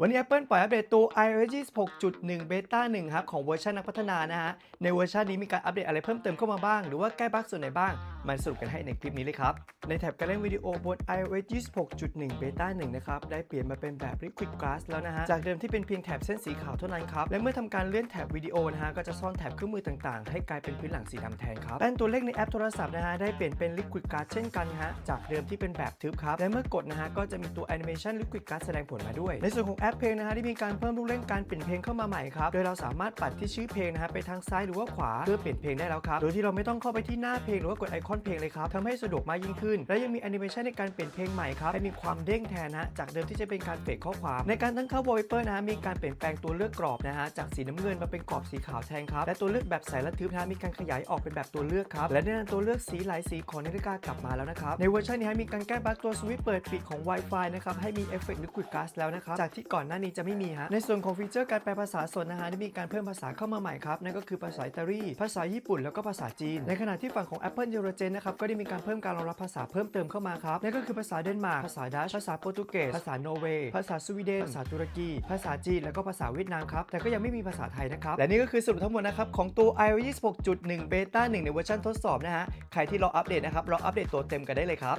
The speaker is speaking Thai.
วันนี้ Apple ปล่อยอัปเดตตัว iOS 26.1 Beta 1ครับของเวอร์ชันนักพัฒนานะฮะ ในเวอร์ชันนี้มีการอัปเดตอะไรเพิ่มเติมเข้ามาบ้าง หรือว่าแก้บั๊กส่วนไหนบ้างมาสรุปกันให้ในคลิปนี้เลยครับ ในแท็บการเล่นวิดีโอบน iOS 26.1 Beta 1นะครับ ได้เปลี่ยนมาเป็นแบบ Liquid Glass แล้วนะฮะ จากเดิมที่เป็นเพียงแถบเส้นสีขาวเท่านั้นครับ และเมื่อทำการเลื่อนแถบวิดีโอนะฮะก็จะซ่อนแถบเครื่องมือต่างๆ ให้กลายเป็นพื้นหลังสีดำแทนครับแป้นตัวเลขในแอปโทรศัพท์นะฮะได้เปลี่ยนเป็น Liquid Glass เช่นกันฮะจากเดิมที่เป็นแบบทึบครับและเมื่อกดนะฮะก็จะมีตัว Animation Liquid Glass แสดงผลมาด้วยในส่วนของปเพลงนะฮะได้มีการเพิ่มลูกเล่นการเปลี่ยนเพลงเข้ามาใหม่ครับ โดยเราสามารถปัดที่ชื่อเพลงนะฮะไปทางซ้ายหรือว่าขวาเพื่อเปลี่ยนเพลงได้แล้วครับ โดยที่เราไม่ต้องเข้าไปที่หน้าเพลงหรือว่ากดไอคอนเพลงเลยครับทำให้สะดวกมากยิ่งขึ้น และยังมีแอนิเมชันในการเปลี่ยนเพลงใหม่ครับให้มีความเด้งแทนนะฮะจากเดิมที่จะเป็นการเฟกข้อความ ในการตั้งค่าวอลเปเปอร์นะฮะมีการเปลี่ยนแปลงตัวเลือกกรอบนะฮะจากสีน้ำเงินมาเป็นกรอบสีขาวแทนครับและตัวเลือกแบบใสและทึบนะฮะมีการขยายออกเป็นแบบตัวเลือกครับและแนะนตัวเลือกสีหลายสีของนาฬิกากลับมาแล้วนะครับในเวอร์ชันนี้ฮะมีการแก้บั๊กตัวสวิตช์เปิดปิดของ Wi-Fi นะครับให้มีเอฟเฟกต์ Liquid Glass แล้วนะครับจากที่ก่อนหน้านี้จะไม่มีฮะในส่วนของฟีเจอร์การแปลภาษาสดนะฮะได้มีการเพิ่มภาษาเข้ามาใหม่ครับนั่นก็คือภาษาอิตาลีภาษาญี่ปุ่นแล้วก็ภาษาจีน ในขณะที่ฝั่งของ Apple e u r o g e n นะครับก็ได้มีการเพิ่มการรองรับภาษาเพิ่มเติมเข้ามาครับนั่นก็คือภาษาเดนมาร์กภาษาดัชภาษาโปรตุเกสภาษาโนเวย์ภาษาสวีเดนภาษาตุรกีภาษาจีนแล้วก็ภาษาเวียดนามครับแต่ก็ยังไม่มีภาษาไทยนะครับและนี่ก็คือสรุปทั้งหมดนะครับของตัว iOS 26.1 Beta 1 ในเวอร์ชันทดสอบนะฮะใครที่รออัปเดตนะครับรออัปเดตตัวเต็มกันได้เลยครับ